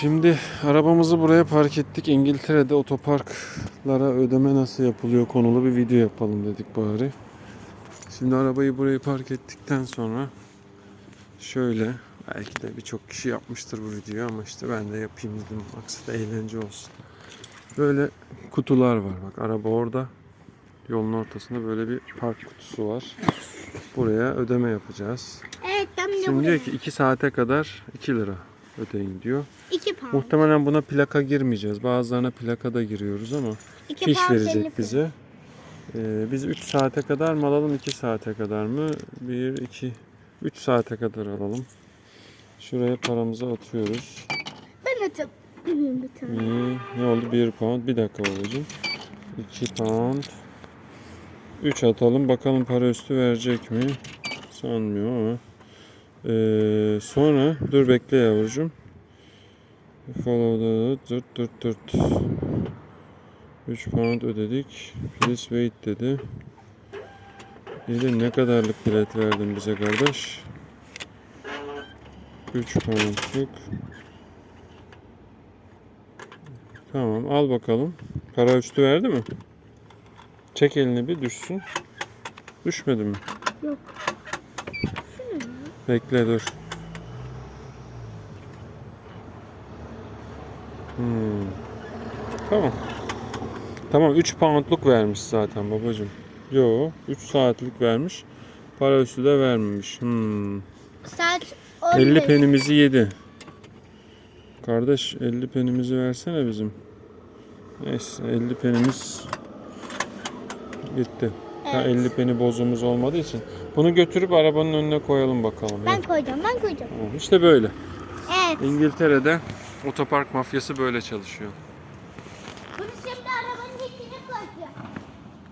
Şimdi arabamızı buraya park ettik. İngiltere'de otoparklara ödeme nasıl yapılıyor konulu bir video yapalım dedik bari. Şimdi arabayı buraya park ettikten sonra şöyle belki de birçok kişi yapmıştır bu videoyu ama işte ben de yapayım dedim. Maksat eğlence olsun. Böyle kutular var. Bak araba orada. Yolun ortasında böyle bir park kutusu var. Buraya ödeme yapacağız. Evet de Şimdi buraya. diyor ki 2 saate kadar 2 lira ödeyin diyor. 2 pound. Muhtemelen buna plaka girmeyeceğiz. Bazılarına plaka da giriyoruz ama 2 fiş pound elli verecek bize. Ee, biz 3 saate kadar mı alalım 2 saate kadar mı? 1, 2, 3 saate kadar alalım. Şuraya paramızı atıyoruz. Ben atıp bir tane. İyi. Ne oldu? 1 pound. Bir dakika babacığım. 2 pound. 3 atalım. Bakalım para üstü verecek mi? Sanmıyorum ama. Ee, sonra dur bekle yavrucuğum. Follow the dırt dırt dırt. 3 pound ödedik. Please wait dedi. De ne kadarlık bilet verdin bize kardeş? 3 poundluk. Tamam al bakalım. Para üstü verdi mi? Çek elini bir düşsün. Düşmedi mi? Yok. Bekle dur. Hmm. Tamam. Tamam 3 poundluk vermiş zaten babacığım. Yo 3 saatlik vermiş. Para üstü de vermemiş. Hmm. Saat 50 15. penimizi yedi. Kardeş 50 penimizi versene bizim. Neyse 50 penimiz gitti. Evet. 50 peni bozumuz olmadığı için. Bunu götürüp arabanın önüne koyalım bakalım. Ben koyacağım, ben koyacağım. İşte böyle. Evet. İngiltere'de otopark mafyası böyle çalışıyor. Bunu şimdi arabanın içine koyacağım.